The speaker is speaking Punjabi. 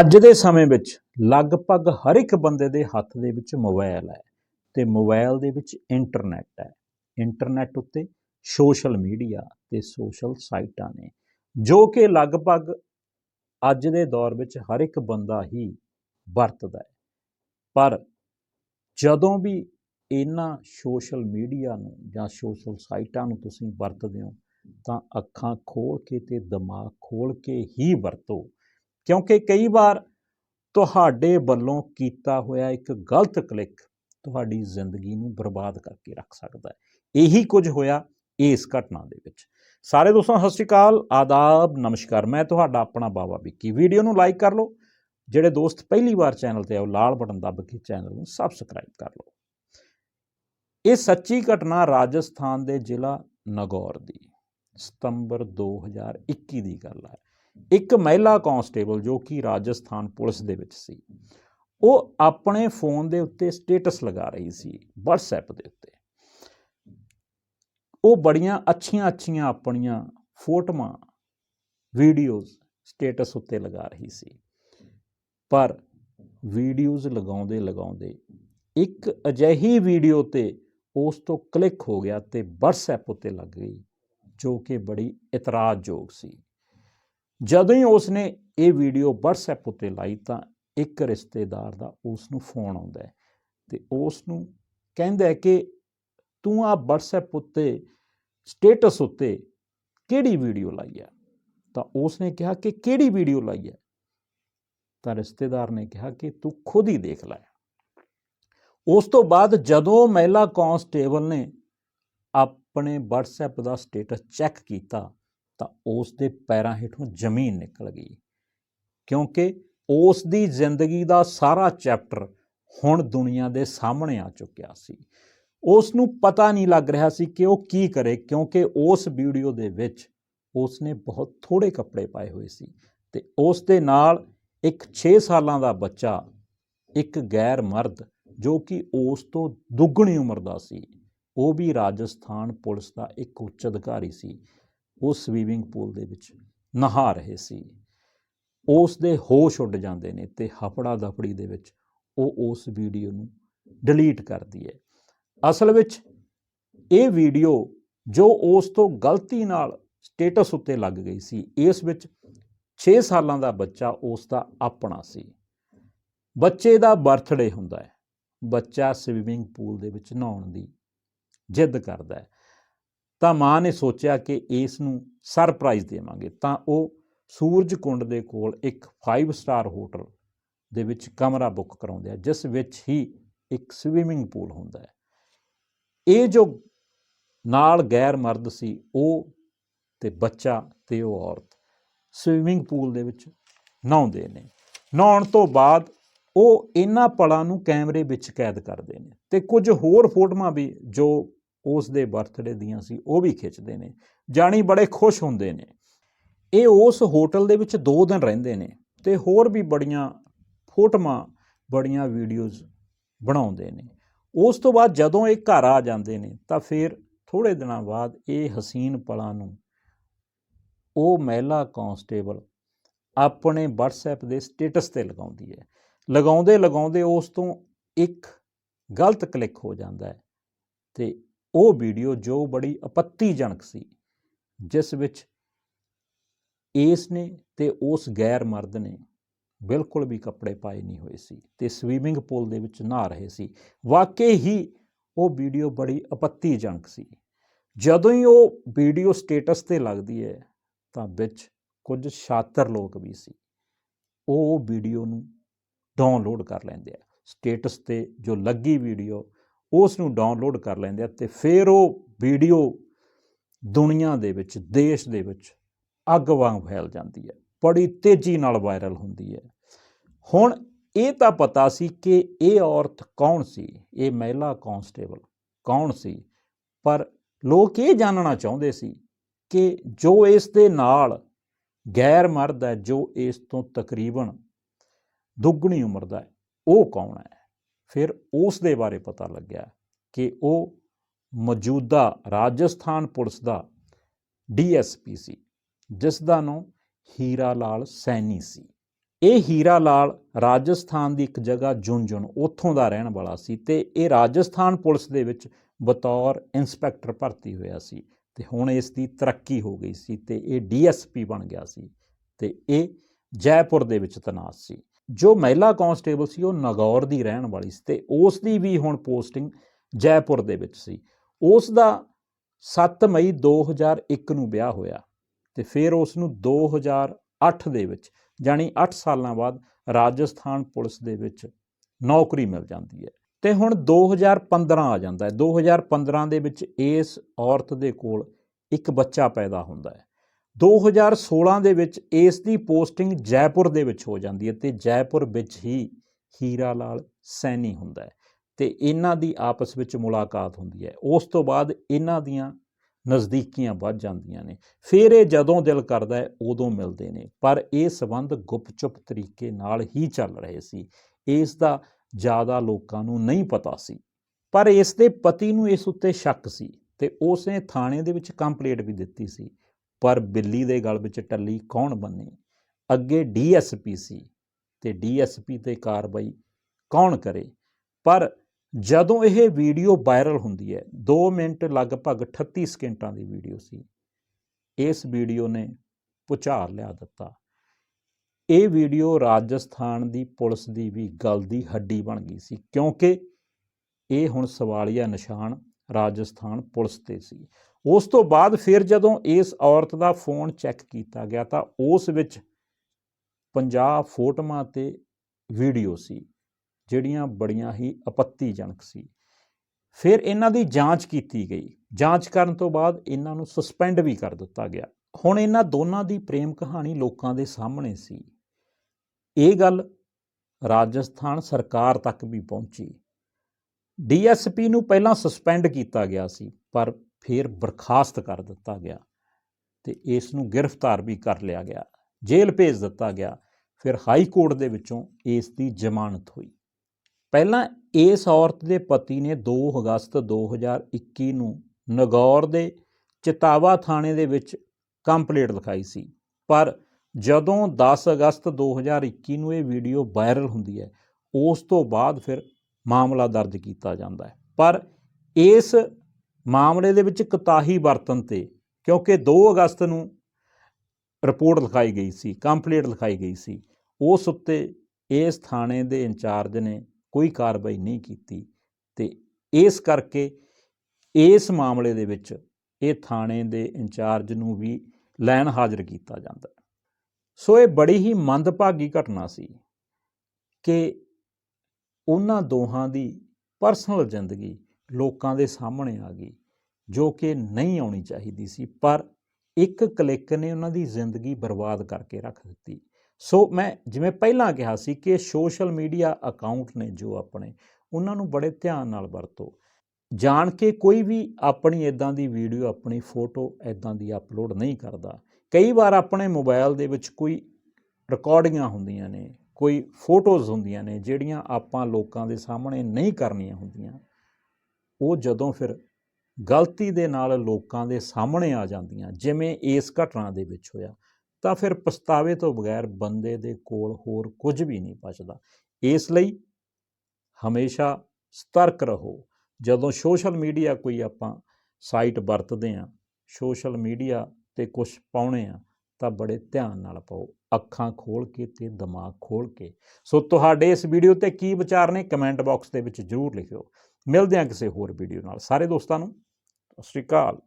ਅੱਜ ਦੇ ਸਮੇਂ ਵਿੱਚ ਲਗਭਗ ਹਰ ਇੱਕ ਬੰਦੇ ਦੇ ਹੱਥ ਦੇ ਵਿੱਚ ਮੋਬਾਈਲ ਹੈ ਤੇ ਮੋਬਾਈਲ ਦੇ ਵਿੱਚ ਇੰਟਰਨੈਟ ਹੈ। ਇੰਟਰਨੈਟ ਉੱਤੇ ਸੋਸ਼ਲ ਮੀਡੀਆ ਤੇ ਸੋਸ਼ਲ ਸਾਈਟਾਂ ਨੇ, ਜੋ ਕਿ ਲਗਭਗ ਅੱਜ ਦੇ ਦੌਰ ਵਿੱਚ ਹਰ ਇੱਕ ਬੰਦਾ ਹੀ ਵਰਤਦਾ ਹੈ। ਪਰ ਜਦੋਂ ਵੀ ਇਹਨਾਂ ਸੋਸ਼ਲ ਮੀਡੀਆ ਨੂੰ ਜਾਂ ਸੋਸ਼ਲ ਸਾਈਟਾਂ ਨੂੰ ਤੁਸੀਂ ਵਰਤਦੇ ਹੋ, ਤਾਂ ਅੱਖਾਂ ਖੋਲ ਕੇ ਤੇ ਦਿਮਾਗ ਖੋਲ ਕੇ ਹੀ ਵਰਤੋ। ਕਿਉਂਕਿ ਕਈ ਵਾਰ ਤੁਹਾਡੇ ਵੱਲੋਂ ਕੀਤਾ ਹੋਇਆ ਇੱਕ ਗਲਤ ਕਲਿੱਕ ਤੁਹਾਡੀ ਜ਼ਿੰਦਗੀ ਨੂੰ ਬਰਬਾਦ ਕਰਕੇ ਰੱਖ ਸਕਦਾ ਹੈ। ਇਹੀ ਕੁਝ ਹੋਇਆ ਇਸ ਘਟਨਾ ਦੇ ਵਿੱਚ। ਸਾਰੇ ਦੋਸਤਾਂ, ਸਤਿ ਸ਼੍ਰੀ ਅਕਾਲ, ਆਦਾਬ, ਨਮਸਕਾਰ। ਮੈਂ ਤੁਹਾਡਾ ਆਪਣਾ ਬਾਬਾ ਵਿੱਕੀ। ਵੀਡੀਓ ਨੂੰ ਲਾਈਕ ਕਰ ਲਓ। ਜਿਹੜੇ ਦੋਸਤ ਪਹਿਲੀ ਵਾਰ ਚੈਨਲ ਤੇ ਆਓ ਲਾਲ ਬਟਨ ਦੱਬ ਕੇ ਚੈਨਲ ਨੂੰ ਸਬਸਕ੍ਰਾਈਬ ਕਰ ਲਓ। ਇਹ ਸੱਚੀ ਘਟਨਾ ਰਾਜਸਥਾਨ ਦੇ ਜ਼ਿਲ੍ਹਾ ਨਗੌਰ ਦੀ, ਸਤੰਬਰ 2021 ਦੀ ਗੱਲ ਹੈ। ਇੱਕ ਮਹਿਲਾ ਕਾਂਸਟੇਬਲ ਜੋ ਕਿ ਰਾਜਸਥਾਨ ਪੁਲਿਸ ਦੇ ਵਿੱਚ ਸੀ, ਉਹ ਆਪਣੇ ਫੋਨ ਦੇ ਉੱਤੇ ਸਟੇਟਸ ਲਗਾ ਰਹੀ ਸੀ, WhatsApp ਦੇ ਉੱਤੇ। ਉਹ ਬੜੀਆਂ ਅੱਛੀਆਂ ਅੱਛੀਆਂ ਆਪਣੀਆਂ ਫੋਟੋਆਂ, ਵੀਡੀਓਜ਼ ਸਟੇਟਸ ਉੱਤੇ ਲਗਾ ਰਹੀ ਸੀ। ਪਰ ਵੀਡੀਓਜ਼ ਲਗਾਉਂਦੇ ਲਗਾਉਂਦੇ ਇੱਕ ਅਜਿਹੀ ਵੀਡੀਓ ਤੇ ਉਸ ਤੋਂ ਕਲਿੱਕ ਹੋ ਗਿਆ ਤੇ WhatsApp ਉੱਤੇ ਲੱਗ ਗਈ, ਜੋ ਕਿ ਬੜੀ ਇਤਰਾਜ਼ਯੋਗ ਸੀ। ਜਦੋਂ ਹੀ ਉਸਨੇ ਇਹ ਵੀਡੀਓ WhatsApp ਉੱਤੇ ਲਾਈ ਤਾਂ ਇੱਕ ਰਿਸ਼ਤੇਦਾਰ ਦਾ ਉਸ ਨੂੰ ਫੋਨ ਆਉਂਦਾ ਹੈ ਤੇ ਉਸ ਨੂੰ ਕਹਿੰਦਾ ਹੈ ਕਿ ਤੂੰ ਆ WhatsApp ਉੱਤੇ ਸਟੇਟਸ ਉੱਤੇ ਕਿਹੜੀ ਵੀਡੀਓ ਲਾਈ ਹੈ? ਤਾਂ ਉਸ ਨੇ ਕਿਹਾ ਕਿ ਕਿਹੜੀ ਵੀਡੀਓ ਲਾਈ ਹੈ? ਤਾਂ ਰਿਸ਼ਤੇਦਾਰ ਨੇ ਕਿਹਾ ਕਿ ਤੂੰ ਖੁਦ ਹੀ ਦੇਖ ਲੈ। ਉਸ ਤੋਂ ਬਾਅਦ ਜਦੋਂ ਮਹਿਲਾ ਕਾਂਸਟੇਬਲ ਨੇ ਆਪਣੇ WhatsApp ਦਾ ਸਟੇਟਸ ਚੈੱਕ ਕੀਤਾ ਤਾਂ ਉਸ ਦੇ ਪੈਰਾਂ ਹੇਠੋਂ ਜ਼ਮੀਨ ਨਿਕਲ ਗਈ। ਕਿਉਂਕਿ ਉਸ ਦੀ ਜ਼ਿੰਦਗੀ ਦਾ ਸਾਰਾ ਚੈਪਟਰ ਹੁਣ ਦੁਨੀਆ ਦੇ ਸਾਹਮਣੇ ਆ ਚੁੱਕਿਆ ਸੀ। ਉਸ ਨੂੰ ਪਤਾ ਨਹੀਂ ਲੱਗ ਰਿਹਾ ਸੀ ਕਿ ਉਹ ਕੀ ਕਰੇ, ਕਿਉਂਕਿ ਉਸ ਵੀਡੀਓ ਦੇ ਵਿੱਚ ਉਸ ਨੇ ਬਹੁਤ ਥੋੜੇ ਕੱਪੜੇ ਪਾਏ ਹੋਏ ਸੀ ਤੇ ਉਸ ਦੇ ਨਾਲ ਇੱਕ 6 ਸਾਲਾਂ ਦਾ ਬੱਚਾ, ਇੱਕ ਗੈਰ ਮਰਦ ਜੋ ਕਿ ਉਸ ਤੋਂ ਦੁੱਗਣੀ ਉਮਰ ਦਾ ਸੀ। ਉਹ ਵੀ ਰਾਜਸਥਾਨ ਪੁਲਿਸ ਦਾ ਇੱਕ ਉੱਚ ਅਧਿਕਾਰੀ ਸੀ। ਉਹ ਸਵੀਮਿੰਗ ਪੂਲ ਦੇ ਵਿੱਚ ਨਹਾ ਰਹੇ ਸੀ। ਉਸ ਦੇ ਹੋਸ਼ ਉੱਡ ਜਾਂਦੇ ਨੇ ਤੇ ਹਫੜਾ ਦਫੜੀ ਦੇ ਵਿੱਚ ਉਹ ਉਸ ਵੀਡੀਓ ਨੂੰ ਡਿਲੀਟ ਕਰਦੀ ਹੈ। ਅਸਲ ਵਿੱਚ ਇਹ ਵੀਡੀਓ ਜੋ ਉਸ ਤੋਂ ਗਲਤੀ ਨਾਲ ਸਟੇਟਸ ਉੱਤੇ ਲੱਗ ਗਈ ਸੀ, ਇਸ ਵਿੱਚ 6 ਸਾਲਾਂ ਦਾ ਬੱਚਾ ਉਸ ਦਾ ਆਪਣਾ ਸੀ। ਬੱਚੇ ਦਾ ਬਰਥਡੇ ਹੁੰਦਾ ਹੈ। ਬੱਚਾ ਸਵੀਮਿੰਗ ਪੂਲ ਦੇ ਵਿੱਚ ਨਹਾਉਣ ਦੀ ਜਿੱਦ ਕਰਦਾ ਹੈ। ਤਾਂ ਮਾਂ ਨੇ ਸੋਚਿਆ ਕਿ ਇਸ ਨੂੰ ਸਰਪ੍ਰਾਈਜ਼ ਦੇਵਾਂਗੇ। ਤਾਂ ਉਹ ਸੂਰਜ ਕੁੰਡ ਦੇ ਕੋਲ ਇੱਕ 5 ਸਟਾਰ ਹੋਟਲ ਦੇ ਵਿੱਚ ਕਮਰਾ ਬੁੱਕ ਕਰਾਉਂਦੇ ਆ, ਜਿਸ ਵਿੱਚ ਹੀ ਇੱਕ ਸਵੀਮਿੰਗ ਪੂਲ ਹੁੰਦਾ ਹੈ। ਇਹ ਜੋ ਨਾਲ ਗੈਰ ਮਰਦ ਸੀ, ਉਹ ਤੇ ਬੱਚਾ ਤੇ ਉਹ ਔਰਤ ਸਵੀਮਿੰਗ ਪੂਲ ਦੇ ਵਿੱਚ ਨਹਾਉਂਦੇ ਨੇ। ਨਹਾਉਣ ਤੋਂ ਬਾਅਦ ਉਹ ਇਹਨਾਂ ਪਲਾਂ ਨੂੰ ਕੈਮਰੇ ਵਿੱਚ ਕੈਦ ਕਰਦੇ ਨੇ ਤੇ ਕੁਝ ਹੋਰ ਫੋਟੋਆਂ ਵੀ ਜੋ ਉਸ ਦੇ ਬਰਥਡੇ ਦੀਆਂ ਸੀ, ਉਹ ਵੀ ਖਿੱਚਦੇ ਨੇ। ਜਾਣੀ ਬੜੇ ਖੁਸ਼ ਹੁੰਦੇ ਨੇ। ਇਹ ਉਸ ਹੋਟਲ ਦੇ ਵਿੱਚ 2 ਦਿਨ ਰਹਿੰਦੇ ਨੇ ਤੇ ਹੋਰ ਵੀ ਬੜੀਆਂ ਫੋਟੋਆਂ, ਬੜੀਆਂ ਵੀਡੀਓਜ਼ ਬਣਾਉਂਦੇ ਨੇ। ਉਸ ਤੋਂ ਬਾਅਦ ਜਦੋਂ ਇਹ ਘਰ ਆ ਜਾਂਦੇ ਨੇ, ਤਾਂ ਫਿਰ ਥੋੜੇ ਦਿਨਾਂ ਬਾਅਦ ਇਹ ਹਸੀਨ ਪਲਾਂ ਨੂੰ ਉਹ ਮਹਿਲਾ ਕਾਂਸਟੇਬਲ ਆਪਣੇ WhatsApp ਦੇ ਸਟੇਟਸ ਤੇ ਲਗਾਉਂਦੀ ਹੈ। ਲਗਾਉਂਦੇ ਲਗਾਉਂਦੇ ਉਸ ਤੋਂ ਇੱਕ ਗਲਤ ਕਲਿੱਕ ਹੋ ਜਾਂਦਾ ਹੈ ਤੇ ਉਹ ਵੀਡੀਓ ਜੋ ਬੜੀ ਆਪੱਤੀਜਨਕ ਸੀ, ਜਿਸ ਵਿੱਚ ਇਸ ਨੇ ਤੇ ਉਸ ਗੈਰ ਮਰਦ ਨੇ ਬਿਲਕੁਲ ਵੀ ਕੱਪੜੇ ਪਾਏ ਨਹੀਂ ਹੋਏ ਸੀ ਤੇ ਸਵੀਮਿੰਗ ਪੂਲ ਦੇ ਵਿੱਚ ਨਹਾ ਰਹੇ ਸੀ। ਵਾਕਈ ਹੀ ਉਹ ਵੀਡੀਓ ਬੜੀ ਆਪੱਤੀਜਨਕ ਸੀ। ਜਦੋਂ ਹੀ ਉਹ ਵੀਡੀਓ ਸਟੇਟਸ ਤੇ ਲੱਗਦੀ ਹੈ, ਤਾਂ ਵਿੱਚ ਕੁਝ ਸ਼ਾਤਰ ਲੋਕ ਵੀ ਸੀ। ਉਹ ਵੀਡੀਓ ਨੂੰ ਡਾਊਨਲੋਡ ਕਰ ਲੈਂਦੇ ਆ। ਸਟੇਟਸ ਤੇ ਜੋ ਲੱਗੀ ਵੀਡੀਓ ਉਸ ਨੂੰ ਡਾਊਨਲੋਡ ਕਰ ਲੈਂਦੇ ਆ ਤੇ ਫਿਰ ਉਹ ਵੀਡੀਓ ਦੁਨੀਆ ਦੇ ਵਿੱਚ, ਦੇਸ਼ ਦੇ ਵਿੱਚ ਅੱਗ ਵਾਂਗ ਫੈਲ ਜਾਂਦੀ ਹੈ। ਬੜੀ ਤੇਜ਼ੀ ਨਾਲ ਵਾਇਰਲ ਹੁੰਦੀ ਹੈ। ਹੁਣ ਇਹ ਤਾਂ ਪਤਾ ਸੀ ਕਿ ਇਹ ਔਰਤ ਕੌਣ ਸੀ? ਇਹ ਮਹਿਲਾ ਕਾਂਸਟੇਬਲ ਕੌਣ ਸੀ? ਪਰ ਲੋਕ ਇਹ ਜਾਣਨਾ ਚਾਹੁੰਦੇ ਸੀ ਕਿ ਜੋ ਇਸ ਦੇ ਨਾਲ ਗੈਰ ਮਰਦ ਹੈ, ਜੋ ਇਸ ਤੋਂ ਤਕਰੀਬਨ ਦੁੱਗਣੀ ਉਮਰ ਦਾ ਹੈ, ਉਹ ਕੌਣ ਹੈ? ਫਿਰ ਉਸ ਦੇ ਬਾਰੇ ਪਤਾ ਲੱਗਿਆ ਕਿ ਉਹ ਮੌਜੂਦਾ ਰਾਜਸਥਾਨ ਪੁਲਿਸ ਦਾ ਡੀਐਸਪੀ ਸੀ ਜਿਸ ਦਾ ਨਾਮ ਹੀਰਾ ਲਾਲ ਸੈਣੀ ਸੀ। ਇਹ ਹੀਰਾ ਲਾਲ ਰਾਜਸਥਾਨ ਦੀ ਇੱਕ ਜਗ੍ਹਾ ਜੁੰਜੁਨ ਉੱਥੋਂ ਦਾ ਰਹਿਣ ਵਾਲਾ ਸੀ ਤੇ ਇਹ ਰਾਜਸਥਾਨ ਪੁਲਿਸ ਦੇ ਵਿੱਚ ਬਤੌਰ ਇੰਸਪੈਕਟਰ ਭਰਤੀ ਹੋਇਆ ਸੀ ਤੇ ਹੁਣ ਇਸ ਦੀ ਤਰੱਕੀ ਹੋ ਗਈ ਸੀ ਤੇ ਇਹ ਡੀਐਸਪੀ ਬਣ ਗਿਆ ਸੀ ਤੇ ਇਹ ਜੈਪੁਰ ਦੇ ਵਿੱਚ ਤਨਾਸ਼ ਸੀ। ਜੋ ਮਹਿਲਾ ਕਾਂਸਟੇਬਲ ਸੀ, ਉਹ ਨਗੌਰ ਦੀ ਰਹਿਣ ਵਾਲੀ ਸੀ ਤੇ ਉਸ ਦੀ ਵੀ ਹੁਣ ਪੋਸਟਿੰਗ ਜੈਪੁਰ ਦੇ ਵਿੱਚ ਸੀ। ਉਸ ਦਾ 7 ਮਈ 2001 ਨੂੰ ਵਿਆਹ ਹੋਇਆ ਤੇ ਫਿਰ ਉਸ ਨੂੰ 2008 ਦੇ ਵਿੱਚ ਜਾਨੀ 8 ਸਾਲਾਂ ਬਾਅਦ ਰਾਜਸਥਾਨ ਪੁਲਿਸ ਦੇ ਵਿੱਚ ਨੌਕਰੀ ਮਿਲ ਜਾਂਦੀ ਹੈ। ਤੇ ਹੁਣ 2015 ਆ ਜਾਂਦਾ ਹੈ। 2015 ਦੇ ਵਿੱਚ ਇਸ ਔਰਤ ਦੇ ਕੋਲ ਇੱਕ ਬੱਚਾ ਪੈਦਾ ਹੁੰਦਾ ਹੈ। 2016 ਦੇ ਵਿੱਚ ਇਸ ਦੀ ਪੋਸਟਿੰਗ ਜੈਪੁਰ ਦੇ ਵਿੱਚ ਹੋ ਜਾਂਦੀ ਹੈ ਤੇ ਜੈਪੁਰ ਵਿੱਚ ਹੀ ਹੀਰਾ ਲਾਲ ਸੈਣੀ ਹੁੰਦਾ ਹੈ ਤੇ ਇਹਨਾਂ ਦੀ ਆਪਸ ਵਿੱਚ ਮੁਲਾਕਾਤ ਹੁੰਦੀ ਹੈ। ਉਸ ਤੋਂ ਬਾਅਦ ਇਹਨਾਂ ਦੀਆਂ ਨਜ਼ਦੀਕੀਆਂ ਵੱਧ ਜਾਂਦੀਆਂ ਨੇ। ਫਿਰ ਇਹ ਜਦੋਂ ਦਿਲ ਕਰਦਾ ਹੈ, ਉਦੋਂ ਮਿਲਦੇ ਨੇ। ਪਰ ਇਹ ਸਬੰਧ ਗੁਪਚੁਪ ਤਰੀਕੇ ਨਾਲ ਹੀ ਚੱਲ ਰਹੇ ਸੀ। ਇਸ ਦਾ ਜ਼ਿਆਦਾ ਲੋਕਾਂ ਨੂੰ ਨਹੀਂ ਪਤਾ ਸੀ। ਪਰ ਇਸ ਦੇ ਪਤੀ ਨੂੰ ਇਸ ਉੱਤੇ ਸ਼ੱਕ ਸੀ ਤੇ ਉਸ ਨੇ ਥਾਣੇ ਦੇ ਵਿੱਚ ਕੰਪਲੇਂਟ ਵੀ ਦਿੱਤੀ ਸੀ। ਪਰ ਬਿੱਲੀ ਦੇ ਗਲ ਵਿੱਚ ਟੱਲੀ ਕੌਣ ਬੰਨੇ? ਅੱਗੇ ਡੀਐਸਪੀ ਸੀ ਤੇ ਡੀਐਸਪੀ ਤੇ ਕਾਰਵਾਈ ਕੌਣ ਕਰੇ? ਪਰ ਜਦੋਂ ਇਹ ਵੀਡੀਓ ਵਾਇਰਲ ਹੁੰਦੀ ਹੈ 2 ਮਿੰਟ ਲਗਭਗ 38 ਸਕਿੰਟਾਂ ਦੀ ਵੀਡੀਓ ਸੀ, ਇਸ ਵੀਡੀਓ ਨੇ ਪੁਚਾਰ ਲਿਆ ਦਿੱਤਾ। ਇਹ ਵੀਡੀਓ ਰਾਜਸਥਾਨ ਦੀ ਪੁਲਿਸ ਦੀ ਵੀ ਗੱਲ ਦੀ ਹੱਡੀ ਬਣ ਗਈ ਸੀ, ਕਿਉਂਕਿ ਇਹ ਹੁਣ ਸਵਾਲੀਆ ਨਿਸ਼ਾਨ ਰਾਜਸਥਾਨ ਪੁਲਿਸ ਤੇ ਸੀ। ਉਸ ਤੋਂ ਬਾਅਦ ਫਿਰ ਜਦੋਂ ਇਸ ਔਰਤ ਦਾ ਫੋਨ ਚੈੱਕ ਕੀਤਾ ਗਿਆ ਤਾਂ ਉਸ ਵਿੱਚ 50 ਫੋਟੋਆਂ ਤੇ ਵੀਡੀਓ ਸੀ, ਜਿਹੜੀਆਂ ਬੜੀਆਂ ਹੀ ਆਪੱਤੀਜਨਕ ਸੀ। ਫਿਰ ਇਹਨਾਂ ਦੀ ਜਾਂਚ ਕੀਤੀ ਗਈ। ਜਾਂਚ ਕਰਨ ਤੋਂ ਬਾਅਦ ਇਹਨਾਂ ਨੂੰ ਸਸਪੈਂਡ ਵੀ ਕਰ ਦਿੱਤਾ ਗਿਆ। ਹੁਣ ਇਹਨਾਂ ਦੋਨਾਂ ਦੀ ਪ੍ਰੇਮ ਕਹਾਣੀ ਲੋਕਾਂ ਦੇ ਸਾਹਮਣੇ ਸੀ। ਇਹ ਗੱਲ ਰਾਜਸਥਾਨ ਸਰਕਾਰ ਤੱਕ ਵੀ ਪਹੁੰਚੀ। ਡੀਐਸਪੀ ਨੂੰ ਪਹਿਲਾਂ ਸਸਪੈਂਡ ਕੀਤਾ ਗਿਆ ਸੀ, ਪਰ ਫਿਰ ਬਰਖਾਸਤ ਕਰ ਦਿੱਤਾ ਗਿਆ ਤੇ ਇਸ ਨੂੰ ਗ੍ਰਿਫਤਾਰ ਵੀ ਕਰ ਲਿਆ ਗਿਆ, ਜੇਲ੍ਹ ਭੇਜ ਦਿੱਤਾ ਗਿਆ, ਫਿਰ ਹਾਈ ਕੋਰਟ ਦੇ ਵਿੱਚੋਂ ਇਸ ਦੀ ਜ਼ਮਾਨਤ ਹੋਈ। ਪਹਿਲਾਂ ਇਸ ਔਰਤ ਦੇ ਪਤੀ ਨੇ 2 ਅਗਸਤ 2021 ਨੂੰ ਨਗੌਰ ਦੇ ਚਿਤਾਵਾ ਥਾਣੇ ਦੇ ਵਿੱਚ ਕੰਪਲੇਂਟ ਲਿਖਾਈ ਸੀ, ਪਰ ਜਦੋਂ 10 ਅਗਸਤ 2021 ਨੂੰ ਇਹ ਵੀਡੀਓ ਵਾਇਰਲ ਹੁੰਦੀ ਹੈ, ਉਸ ਤੋਂ ਬਾਅਦ ਫਿਰ ਮਾਮਲਾ ਦਰਜ ਕੀਤਾ ਜਾਂਦਾ ਹੈ। ਪਰ ਇਸ ਮਾਮਲੇ ਦੇ ਵਿੱਚ ਕੁਤਾਹੀ ਵਰਤਨ ਤੇ, ਕਿਉਂਕਿ 2 ਅਗਸਤ ਨੂੰ ਰਿਪੋਰਟ ਲਿਖਾਈ ਗਈ ਸੀ, ਕੰਪਲੇਂਟ ਲਿਖਾਈ ਗਈ ਸੀ। ਉਸ ਉੱਤੇ ਇਸ ਥਾਣੇ ਦੇ ਇੰਚਾਰਜ ਨੇ ਕੋਈ ਕਾਰਵਾਈ ਨਹੀਂ ਕੀਤੀ ਤੇ ਇਸ ਕਰਕੇ ਇਸ ਮਾਮਲੇ ਦੇ ਵਿੱਚ ਇਹ ਥਾਣੇ ਦੇ ਇੰਚਾਰਜ ਨੂੰ ਵੀ ਲੈਣ ਹਾਜ਼ਰ ਕੀਤਾ ਜਾਂਦਾ। ਹੈ ਸੋ ਇਹ ਬੜੀ ਹੀ ਮੰਦਭਾਗੀ ਘਟਨਾ ਸੀ ਕਿ ਉਹਨਾਂ ਦੋਹਾਂ ਦੀ ਪਰਸਨਲ ਜ਼ਿੰਦਗੀ ਲੋਕਾਂ ਦੇ ਸਾਹਮਣੇ ਆ ਗਈ, ਜੋ ਕਿ ਨਹੀਂ ਆਉਣੀ ਚਾਹੀਦੀ ਸੀ, ਪਰ ਇੱਕ ਕਲਿੱਕ ਨੇ ਉਹਨਾਂ ਦੀ ਜ਼ਿੰਦਗੀ ਬਰਬਾਦ ਕਰਕੇ ਰੱਖ ਦਿੱਤੀ। ਸੋ ਮੈਂ ਜਿਵੇਂ ਪਹਿਲਾਂ ਕਿਹਾ ਸੀ ਕਿ ਸੋਸ਼ਲ ਮੀਡੀਆ ਅਕਾਊਂਟ ਨੇ ਜੋ ਆਪਣੇ, ਉਹਨਾਂ ਨੂੰ ਬੜੇ ਧਿਆਨ ਨਾਲ ਵਰਤੋ। ਜਾਣ ਕੇ ਕੋਈ ਵੀ ਆਪਣੀ ਇਦਾਂ ਦੀ ਵੀਡੀਓ, ਆਪਣੀ ਫੋਟੋ ਇਦਾਂ ਦੀ ਅਪਲੋਡ ਨਹੀਂ ਕਰਦਾ। ਕਈ ਵਾਰ ਆਪਣੇ ਮੋਬਾਈਲ ਦੇ ਵਿੱਚ ਕੋਈ ਰਿਕਾਰਡਿੰਗਾਂ ਹੁੰਦੀਆਂ ਨੇ, ਕੋਈ ਫੋਟੋਜ਼ ਹੁੰਦੀਆਂ ਨੇ, ਜਿਹੜੀਆਂ ਆਪਾਂ ਲੋਕਾਂ ਦੇ ਸਾਹਮਣੇ ਨਹੀਂ ਕਰਨੀਆਂ ਹੁੰਦੀਆਂ। ਉਹ ਜਦੋਂ ਫਿਰ ਗਲਤੀ ਦੇ ਨਾਲ ਲੋਕਾਂ ਦੇ ਸਾਹਮਣੇ ਆ ਜਾਂਦੀਆਂ, ਜਿਵੇਂ ਇਸ ਘਟਨਾ ਦੇ ਵਿੱਚ ਹੋਇਆ, ਤਾਂ ਫਿਰ ਪਛਤਾਵੇ ਤੋਂ ਬਗੈਰ ਬੰਦੇ ਦੇ ਕੋਲ ਹੋਰ ਕੁਝ ਵੀ ਨਹੀਂ ਬਚਦਾ। ਇਸ ਲਈ ਹਮੇਸ਼ਾ ਸਤਰਕ ਰਹੋ। ਜਦੋਂ ਸੋਸ਼ਲ ਮੀਡੀਆ ਕੋਈ ਆਪਾਂ ਸਾਈਟ ਵਰਤਦੇ ਆ ਸੋਸ਼ਲ ਮੀਡੀਆ ਤੇ ਕੁਝ ਪਾਉਣੇ ਆ ਤਾਂ ਬੜੇ ਧਿਆਨ ਨਾਲ ਪਾਓ। ਅੱਖਾਂ ਖੋਲ ਕੇ ਤੇ ਦਿਮਾਗ ਖੋਲ ਕੇ। ਸੋ ਤੁਹਾਡੇ ਇਸ ਵੀਡੀਓ ਤੇ ਕੀ ਵਿਚਾਰ ਨੇ, ਕਮੈਂਟ ਬਾਕਸ ਦੇ ਵਿੱਚ ਜਰੂਰ ਲਿਖਿਓ। ਮਿਲਦੇ ਹਾਂ ਕਿਸੇ ਹੋਰ ਵੀਡੀਓ ਨਾਲ। ਸਾਰੇ ਦੋਸਤਾਂ ਨੂੰ ਸਤਿ ਸ਼੍ਰੀ ਅਕਾਲ।